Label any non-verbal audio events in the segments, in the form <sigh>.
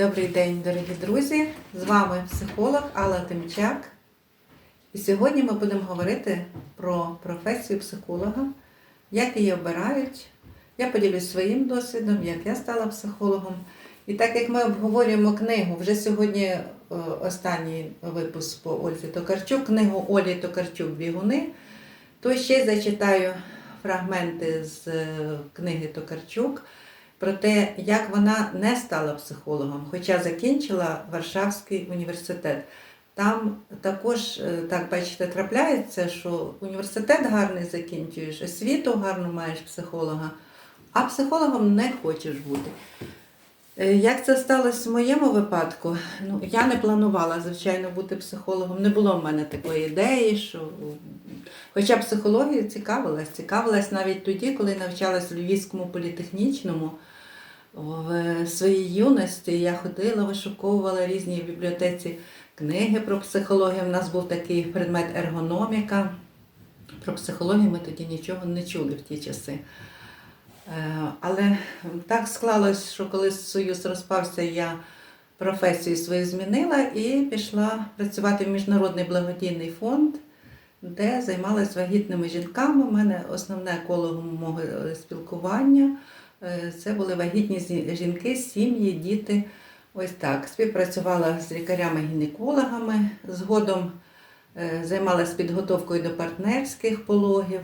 Добрий день, дорогі друзі! З вами психолог Алла Тимчак. І сьогодні ми будемо говорити про професію психолога, як її обирають. Я поділюсь своїм досвідом, як я стала психологом. І так як ми обговорюємо книгу, вже сьогодні е, останній випуск по Ользі Токарчук, книгу Олі Токарчук Бігуни, то ще зачитаю фрагменти з е, книги Токарчук про те, як вона не стала психологом, хоча закінчила Варшавський університет. Там також, е, так бачите, трапляється, що університет гарний закінчуєш, освіту гарну маєш психолога, а психологом не хочеш бути. Е, Як це сталося в моєму випадку? Ну, я не планувала, звичайно, бути психологом. Не було в мене такої ідеї, що. Хоча психологією цікавилась, цікавилась навіть тоді, коли навчалась в Львівському політехнічному. В своїй юності я ходила, вишуковувала різні бібліотеці книги про психологію. У нас був такий предмет ергономіка. Про психологію ми тоді нічого не чули в ті часи. Е, Але так склалось, що коли Союз розпався, я професію свою змінила і пішла працювати в Міжнародний благодійний фонд, де займалася вагітними жінками. У мене основне коло мого е, спілкування це були вагітні жінки, сім'ї, діти. Ось так. Співпрацювала з лікарями-гінекологами. Згодом е, займалася підготовкою до партнерських пологів.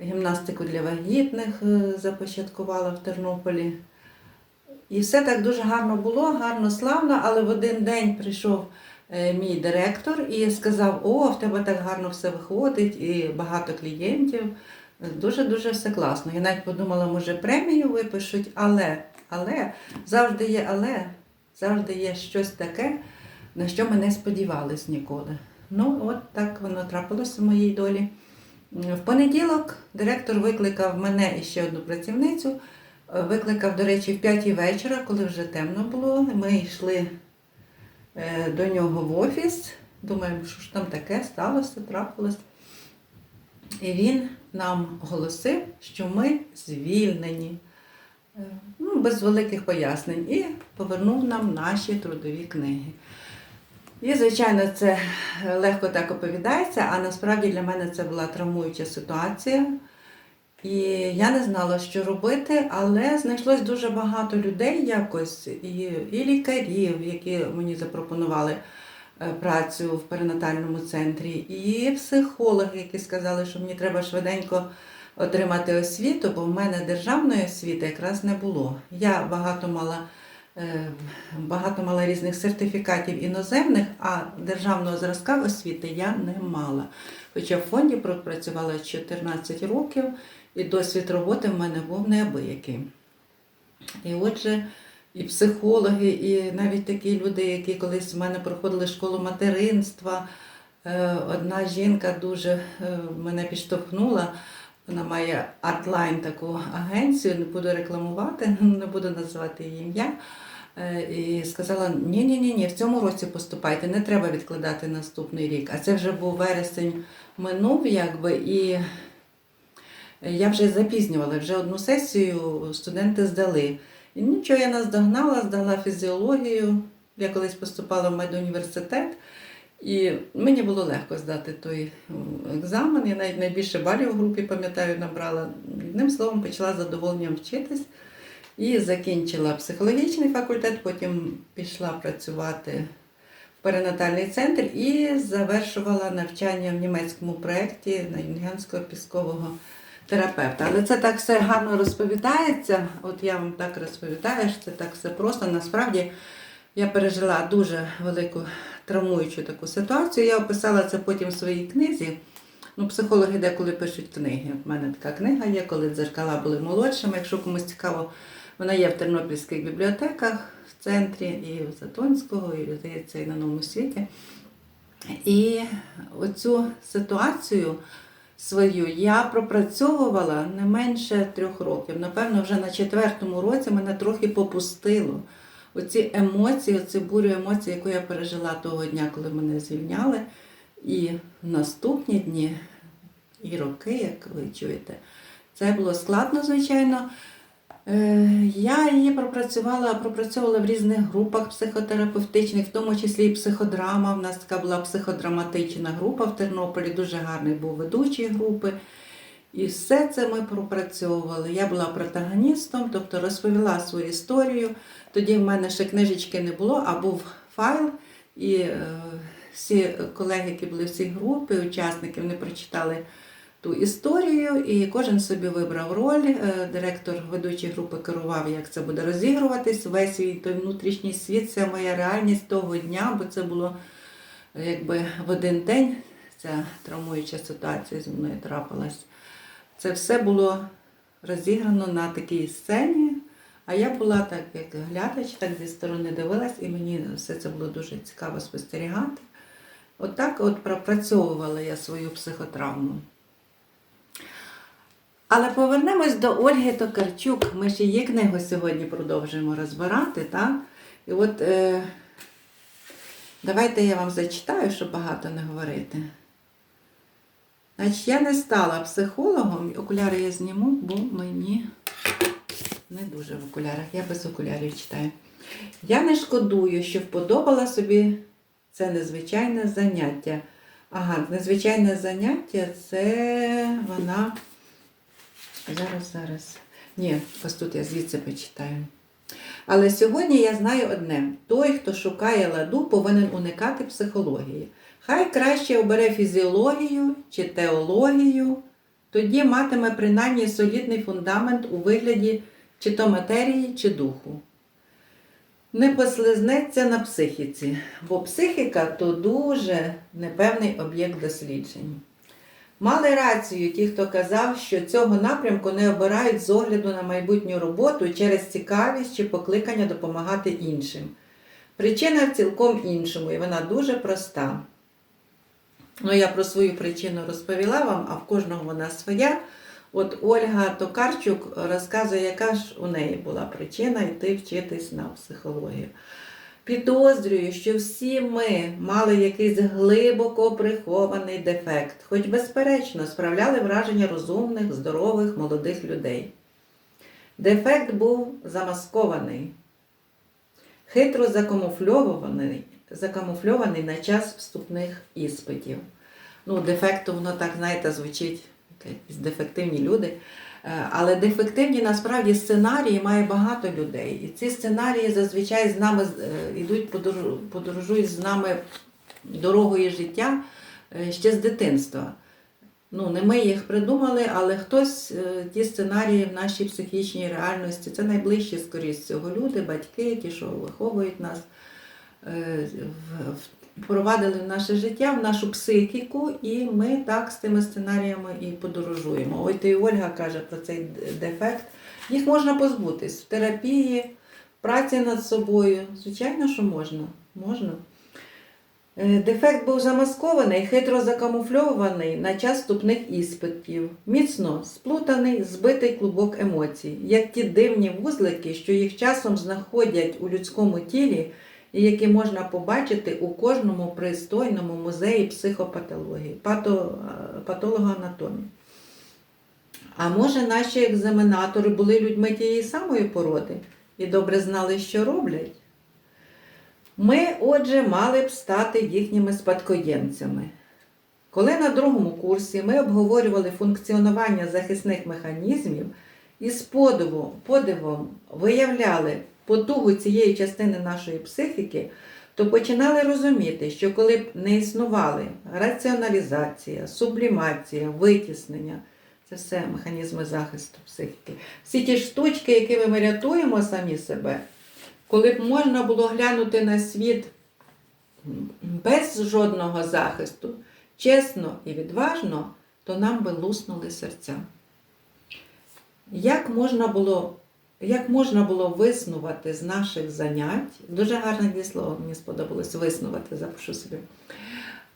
Гімнастику для вагітних е, започаткувала в Тернополі. І все так дуже гарно було, гарно, славно, але в один день прийшов е, мій директор і сказав: О, в тебе так гарно все виходить, і багато клієнтів. Дуже-дуже все класно. Я навіть подумала, може, премію випишуть, але, але завжди є але, завжди є щось таке, на що ми не сподівались ніколи. Ну, от так воно трапилося в моїй долі. В понеділок директор викликав мене і ще одну працівницю. Викликав, до речі, в п'ятій вечора, коли вже темно було. Ми йшли е, до нього в офіс. Думаємо, що ж там таке сталося, трапилось. І він нам оголосив, що ми звільнені. Е, Ну, без великих пояснень. І повернув нам наші трудові книги. І, звичайно, це легко так оповідається, а насправді для мене це була травмуюча ситуація. І я не знала, що робити, але знайшлось дуже багато людей якось, і, і лікарів, які мені запропонували е, працю в перинатальному центрі, і психологи, які сказали, що мені треба швиденько отримати освіту, бо в мене державної освіти якраз не було. Я багато мала. е, Багато мала різних сертифікатів іноземних, а державного зразка освіти я не мала. Хоча в фонді пропрацювала 14 років, і досвід роботи в мене був неабиякий. І отже, і психологи, і навіть такі люди, які колись в мене проходили школу материнства. Е, Одна жінка дуже е, мене підштовхнула. Вона має Artline таку агенцію, не буду рекламувати, <laughs> не буду називати її ім'я. Е, І сказала: ні, ні, ні, ні, в цьому році поступайте, не треба відкладати наступний рік. А це вже був вересень минув, якби, і я вже запізнювала, вже одну сесію студенти здали. І нічого, я наздогнала, здала фізіологію. Я колись поступала в медуніверситет, і мені було легко здати той екзамен. Я навіть найбільше балів в групі, пам'ятаю, набрала. Одним словом, почала з задоволенням вчитись і закінчила психологічний факультет, потім пішла працювати в перинатальний центр і завершувала навчання в німецькому проєкті на юнгенського піскового терапевта. Але це так все гарно розповідається. От я вам так розповідаю, що це так все просто. Насправді я пережила дуже велику травмуючу таку ситуацію. Я описала це потім в своїй книзі. Ну, психологи деколи пишуть книги. У мене така книга є, коли дзеркала були молодшими. Якщо комусь цікаво, вона є в тернопільських бібліотеках в центрі, і в Затонського, і здається, і на новому світі. І оцю ситуацію свою я пропрацьовувала не менше трьох років. Напевно, вже на четвертому році мене трохи попустило. Оці емоції, оці бурю емоцій, яку я пережила того дня, коли мене звільняли. І наступні дні, і роки, як ви чуєте, це було складно, звичайно. Е, Я її пропрацювала, пропрацьовувала в різних групах психотерапевтичних, в тому числі і психодрама. У нас така була психодраматична група в Тернополі, дуже гарний був ведучий групи. І все це ми пропрацьовували. Я була протагоністом, тобто розповіла свою історію. Тоді в мене ще книжечки не було, а був файл. І е, всі колеги, які були в цій групі, учасники, вони прочитали ту історію, і кожен собі вибрав роль. Е, Директор ведучої групи керував, як це буде розігруватись. Весь свій той внутрішній світ, це моя реальність того дня, бо це було е, якби в один день. Ця травмуюча ситуація зі мною трапилась. Це все було розіграно на такій сцені. А я була так, як глядач, так зі сторони дивилась, і мені все це було дуже цікаво спостерігати. Отак от пропрацьовувала я свою психотравму. Але повернемось до Ольги Токарчук. Ми ж її книгу сьогодні продовжуємо розбирати. Так? І от е, давайте я вам зачитаю, щоб багато не говорити. Значить, я не стала психологом, окуляри я зніму, бо мені не дуже в окулярах, я без окулярів читаю. Я не шкодую, що вподобала собі це незвичайне заняття. Ага, незвичайне заняття це вона. Зараз, зараз. Ні, ось тут я звідси почитаю. Але сьогодні я знаю одне: той, хто шукає ладу, повинен уникати психології. Хай краще обере фізіологію чи теологію, тоді матиме принаймні солідний фундамент у вигляді чи то матерії, чи духу. Не послизнеться на психіці, бо психіка то дуже непевний об'єкт досліджень. Мали рацію ті, хто казав, що цього напрямку не обирають з огляду на майбутню роботу через цікавість чи покликання допомагати іншим. Причина в цілком іншому, і вона дуже проста. Ну, я про свою причину розповіла вам, а в кожного вона своя. От Ольга Токарчук розказує, яка ж у неї була причина йти вчитись на психологію. Підозрюю, що всі ми мали якийсь глибоко прихований дефект, хоч, безперечно, справляли враження розумних, здорових, молодих людей. Дефект був замаскований, хитро закамуфльований, закамуфльований на час вступних іспитів. Ну, дефекту, воно так, знаєте, звучить, якісь дефективні люди. Е, Але дефективні насправді сценарії має багато людей. І ці сценарії зазвичай з нами е, йдуть, подорожують з нами дорогою життя е, ще з дитинства. Ну, не ми їх придумали, але хтось е, ті сценарії в нашій психічній реальності, це найближчі, скоріше всього, люди, батьки, ті, що виховують нас, е, в- впровадили в наше життя, в нашу психіку, і ми так з тими сценаріями і подорожуємо. Ой, і Ольга каже про цей дефект. Їх можна позбутись в терапії, праці над собою. Звичайно, що можна. Можна. Е, Дефект був замаскований, хитро закамуфльований на час вступних іспитів, міцно сплутаний, збитий клубок емоцій, як ті дивні вузлики, що їх часом знаходять у людському тілі, і які можна побачити у кожному пристойному музеї психопатології, пато, е, патологоанатомії. А може, наші екзаменатори були людьми тієї самої породи і добре знали, що роблять? Ми, отже, мали б стати їхніми спадкоємцями. Коли на другому курсі ми обговорювали функціонування захисних механізмів і з подивом, подивом виявляли потугу цієї частини нашої психіки, то починали розуміти, що коли б не існували раціоналізація, сублімація, витіснення, це все механізми захисту психіки, всі ті штучки, якими ми рятуємо самі себе, коли б можна було глянути на світ без жодного захисту, чесно і відважно, то нам би луснули серця. Як можна було, як можна було виснувати з наших занять, дуже гарне дієслово, мені сподобалось виснувати, запишу собі.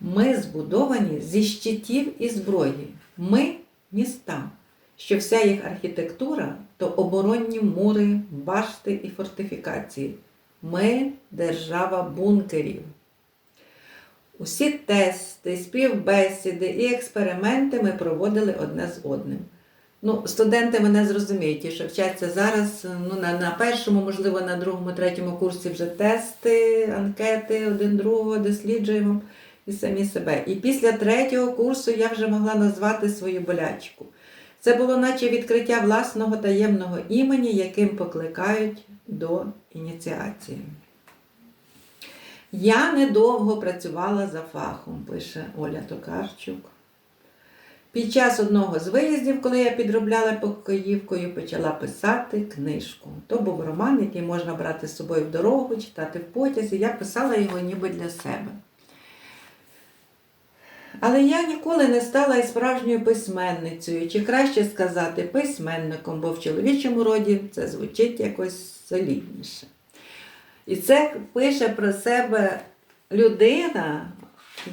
Ми збудовані зі щитів і зброї. Ми міста, що вся їх архітектура то оборонні мури, башти і фортифікації. Ми держава бункерів. Усі тести, співбесіди і експерименти ми проводили одне з одним. Ну, студенти мене зрозуміють, що вчаться зараз, ну, на, на першому, можливо, на другому, третьому курсі вже тести, анкети один другого досліджуємо і самі себе. І після третього курсу я вже могла назвати свою болячку. Це було наче відкриття власного таємного імені, яким покликають до ініціації. Я недовго працювала за фахом, пише Оля Токарчук. Під час одного з виїздів, коли я підробляла покоївкою, почала писати книжку. То був роман, який можна брати з собою в дорогу, читати в потязі. Я писала його ніби для себе. Але я ніколи не стала і справжньою письменницею, чи краще сказати, письменником, бо в чоловічому роді це звучить якось солідніше. І це пише про себе людина,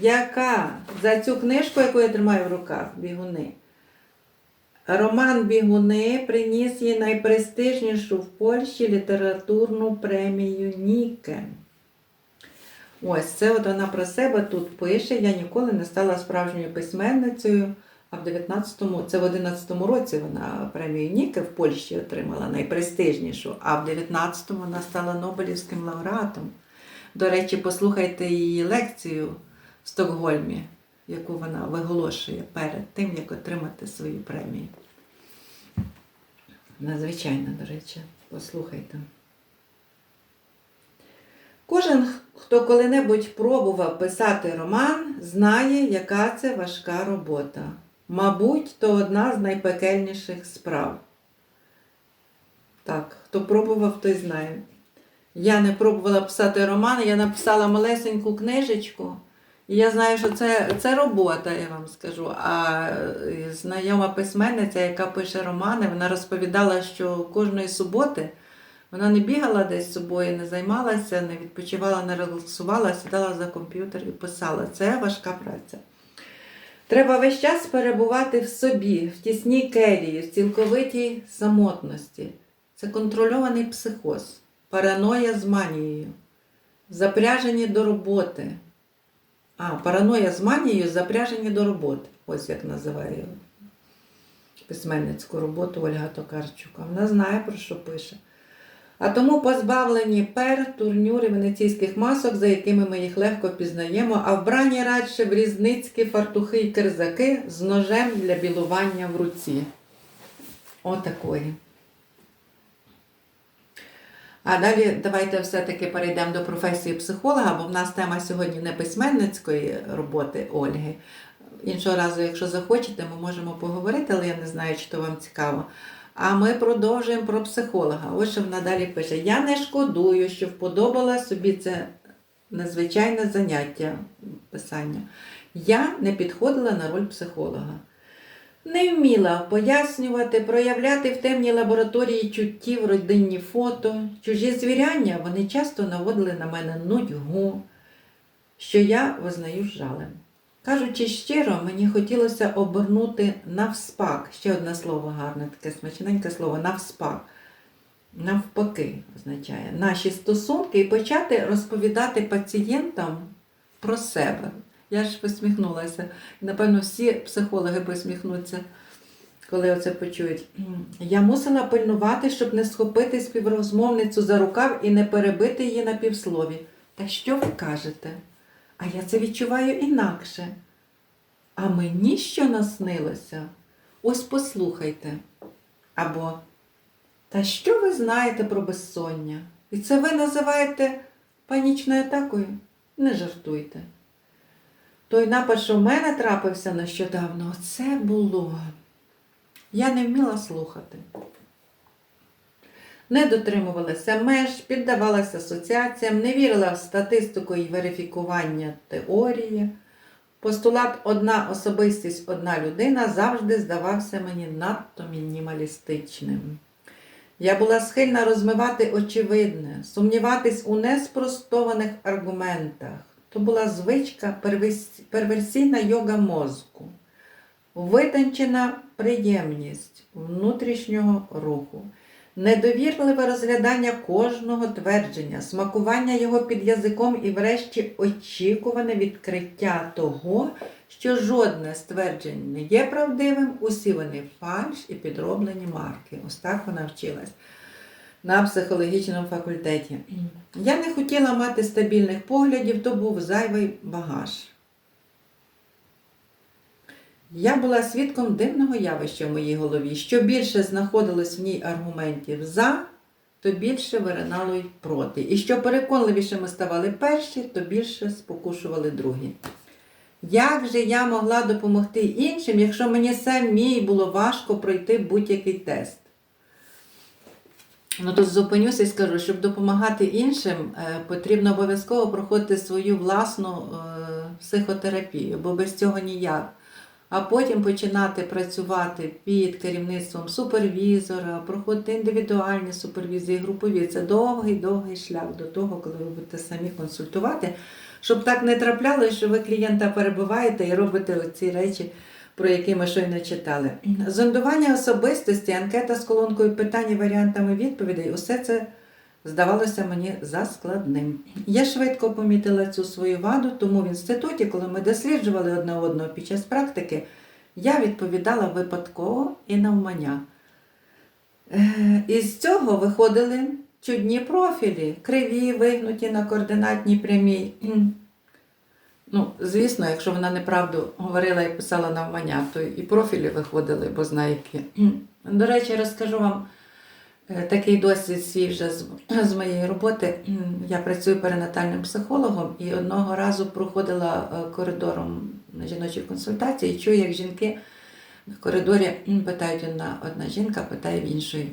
яка за цю книжку, яку я тримаю в руках, бігуни. Роман Бігуни приніс їй найпрестижнішу в Польщі літературну премію Ніке. Ось це от вона про себе тут пише. Я ніколи не стала справжньою письменницею. А в 19-му, це в 11-му році вона премію Ніке в Польщі отримала найпрестижнішу, а в 19-му вона стала Нобелівським лауреатом. До речі, послухайте її лекцію в Стокгольмі, яку вона виголошує перед тим, як отримати свою премію. Надзвичайно, до речі, послухайте. Кожен, хто коли-небудь пробував писати роман, знає, яка це важка робота. Мабуть, то одна з найпекельніших справ. Так, хто пробував, той знає. Я не пробувала писати роман, я написала малесеньку книжечку. І я знаю, що це, це робота, я вам скажу. А е, знайома письменниця, яка пише романи, вона розповідала, що кожної суботи вона не бігала десь з собою, не займалася, не відпочивала, не релаксувала, сідала за комп'ютер і писала. Це важка праця. Треба весь час перебувати в собі, в тісній келії, в цілковитій самотності. Це контрольований психоз, параноя з манією, запряжені до роботи. А, параноя з манією запряжені до роботи. Ось як називає письменницьку роботу Ольга Токарчука. Вона знає, про що пише. А тому позбавлені пер, турнюри, венеційських масок, за якими ми їх легко пізнаємо, а вбрані радше в різницькі фартухи і кирзаки з ножем для білування в руці. Отакої. А далі давайте все-таки перейдемо до професії психолога, бо в нас тема сьогодні не письменницької роботи Ольги. Іншого разу, якщо захочете, ми можемо поговорити, але я не знаю, чи то вам цікаво. А ми продовжуємо про психолога. Ось що вона далі пише: Я не шкодую, що вподобала собі це незвичайне заняття писання. Я не підходила на роль психолога. Не вміла пояснювати, проявляти в темній лабораторії чуттів, родинні фото, чужі звіряння вони часто наводили на мене нудьгу, що я визнаю жалем. Кажучи щиро, мені хотілося обернути навспак. Ще одне слово гарне, таке смачненьке слово навспак. Навпаки, означає наші стосунки і почати розповідати пацієнтам про себе. Я ж посміхнулася. Напевно, всі психологи посміхнуться, коли оце почують. Я мусила пильнувати, щоб не схопити співрозмовницю за рукав і не перебити її на півслові. Та що ви кажете? А я це відчуваю інакше. А мені що наснилося? Ось послухайте. Або Та що ви знаєте про безсоння? І це ви називаєте панічною атакою? Не жартуйте. Той напад, що в мене трапився нещодавно, це було. Я не вміла слухати. Не дотримувалася меж, піддавалася асоціаціям, не вірила в статистику і верифікування теорії. Постулат одна особистість, одна людина завжди здавався мені надто мінімалістичним. Я була схильна розмивати очевидне, сумніватись у неспростованих аргументах. То була звичка перверсійна йога мозку, витончена приємність внутрішнього руху, недовірливе розглядання кожного твердження, смакування його під язиком і, врешті, очікуване відкриття того, що жодне ствердження не є правдивим, усі вони фальш і підроблені марки. Ось так вона вчилась на психологічному факультеті. Я не хотіла мати стабільних поглядів, то був зайвий багаж. Я була свідком дивного явища в моїй голові. Що більше знаходилось в ній аргументів за, то більше виринало й проти. І що переконливіше ми ставали перші, то більше спокушували другі. Як же я могла допомогти іншим, якщо мені самій було важко пройти будь-який тест? Ну, тут зупинюся і скажу, щоб допомагати іншим, е, потрібно обов'язково проходити свою власну е, психотерапію, бо без цього ніяк. А потім починати працювати під керівництвом супервізора, проходити індивідуальні супервізії, групові. Це довгий-довгий шлях до того, коли ви будете самі консультувати, щоб так не траплялося, що ви клієнта перебуваєте і робите ці речі, про які ми щойно читали. Зондування особистості, анкета з колонкою питань і варіантами відповідей усе це здавалося мені заскладним. Я швидко помітила цю свою ваду, тому в інституті, коли ми досліджували одне одного під час практики, я відповідала випадково і навмання. Е, Із цього виходили чудні профілі, криві, вигнуті на координатній прямій. Ну, звісно, якщо вона неправду говорила і писала навмання, то і профілі виходили, бо знає які. До речі, розкажу вам е, такий досвід свій вже з, з моєї роботи. Я працюю перинатальним психологом і одного разу проходила е, коридором на жіночій консультації і чую, як жінки в коридорі питають одна, одна жінка, питає в іншої.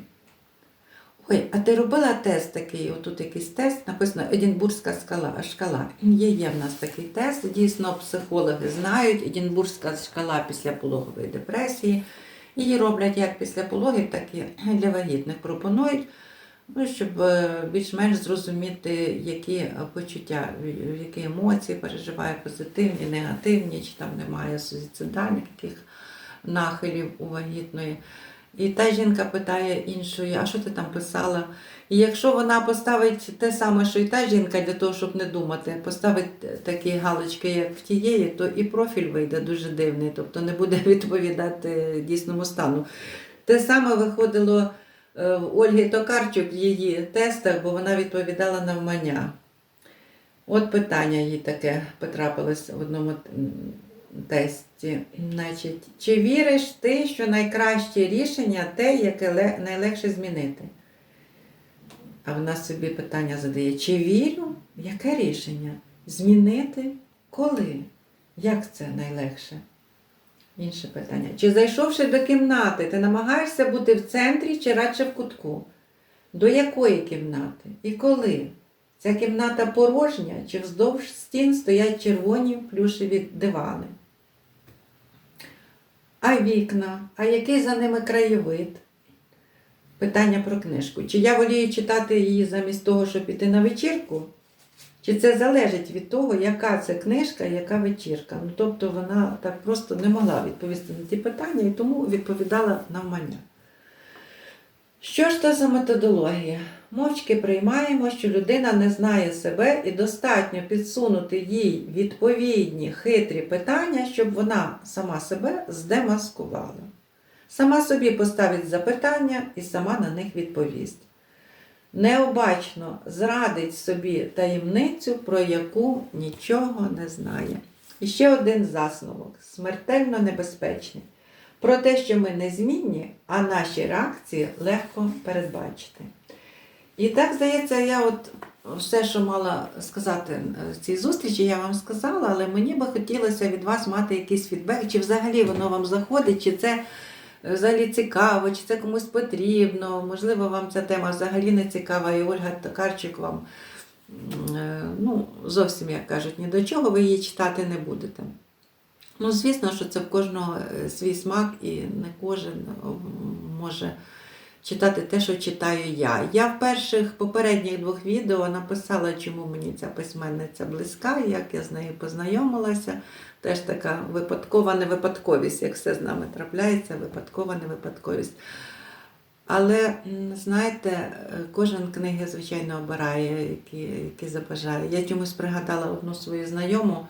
Ой, а ти робила тест такий? Отут якийсь тест, написано Едінбурзька скала, шкала. Є, є в нас такий тест. Дійсно, психологи знають, Едінбурзька шкала після пологової депресії. Її роблять як після пологів, так і для вагітних пропонують, ну, щоб е, більш-менш зрозуміти, які почуття, які емоції переживає позитивні, негативні, чи там немає суїцидальних яких нахилів у вагітної. І та жінка питає іншої, а що ти там писала? І якщо вона поставить те саме, що і та жінка, для того, щоб не думати, поставить такі галочки, як в тієї, то і профіль вийде дуже дивний, тобто не буде <laughs> відповідати дійсному стану. Те саме виходило е, в Ольги Токарчук в її тестах, бо вона відповідала навмання. От питання їй таке потрапилось в одному тесті. Значить, чи віриш ти, що найкраще рішення те, яке найлегше змінити? А вона собі питання задає: чи вірю? Яке рішення? Змінити? Коли? Як це найлегше? Інше питання. Чи зайшовши до кімнати, ти намагаєшся бути в центрі чи радше в кутку? До якої кімнати? І коли? Ця кімната порожня, чи вздовж стін стоять червоні плюшеві дивани? Вікна, а який за ними краєвид? Питання про книжку. Чи я волію читати її замість того, щоб піти на вечірку? Чи це залежить від того, яка це книжка, яка вечірка? Ну, тобто вона так просто не могла відповісти на ті питання і тому відповідала навмання. Що ж це за методологія? Мовчки приймаємо, що людина не знає себе і достатньо підсунути їй відповідні хитрі питання, щоб вона сама себе здемаскувала. Сама собі поставить запитання і сама на них відповість. Необачно зрадить собі таємницю, про яку нічого не знає. І ще один засновок смертельно небезпечний. Про те, що ми незмінні, а наші реакції легко передбачити. І так, здається, я от все, що мала сказати в цій зустрічі, я вам сказала, але мені би хотілося від вас мати якийсь фідбек, чи взагалі воно вам заходить, чи це е, взагалі цікаво, чи це комусь потрібно. Можливо, вам ця тема взагалі не цікава, і Ольга Токарчик вам е, ну, зовсім, як кажуть, ні до чого ви її читати не будете. Ну, звісно, що це в кожного е, свій смак, і не кожен е, може читати те, що читаю я. Я в перших попередніх двох відео написала, чому мені ця письменниця близька, як я з нею познайомилася. Теж така випадкова невипадковість, як все з нами трапляється, випадкова невипадковість. Але, знаєте, е, кожен книги, звичайно, обирає, які, які забажає. Я чомусь пригадала одну свою знайому,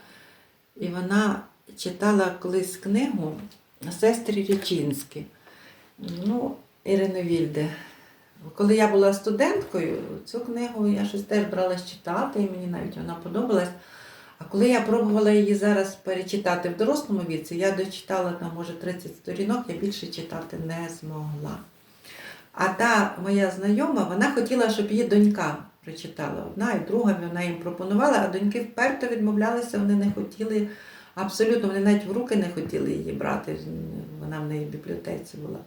і вона читала колись книгу сестри Річинські, ну, Ірини Вільде. Коли я була студенткою, цю книгу я щось теж бралась читати, і мені навіть вона подобалась. А коли я пробувала її зараз перечитати в дорослому віці, я дочитала там, може, 30 сторінок, я більше читати не змогла. А та моя знайома, вона хотіла, щоб її донька прочитала. Одна і друга вона їм пропонувала, а доньки вперто відмовлялися, вони не хотіли, абсолютно, вони навіть в руки не хотіли її брати. Вона в неї в бібліотеці була.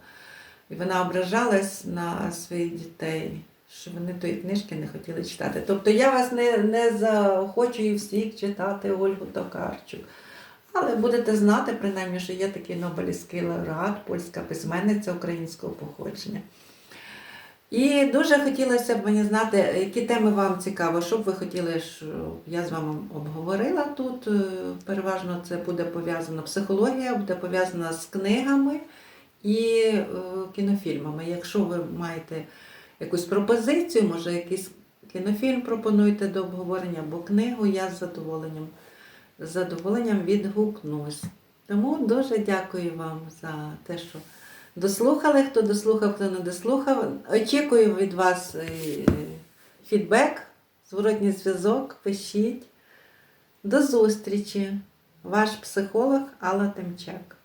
І вона ображалась на своїх дітей, що вони тої книжки не хотіли читати. Тобто я вас не, не заохочую всіх читати Ольгу Токарчук. Але будете знати, принаймні, що є такий Нобелівський лауреат, польська письменниця українського походження. І дуже хотілося б мені знати, які теми вам цікаво, що б ви хотіли, щоб я з вами обговорила тут. Е, Переважно це буде пов'язано психологія, буде пов'язана з книгами і е, кінофільмами. Якщо ви маєте якусь пропозицію, може якийсь кінофільм пропонуєте до обговорення або книгу, я з задоволенням, з задоволенням відгукнусь. Тому дуже дякую вам за те, що дослухали, хто дослухав, хто не дослухав. Очікую від вас е, фідбек, зворотній зв'язок, пишіть. До зустрічі! Ваш психолог Алла Тимчак.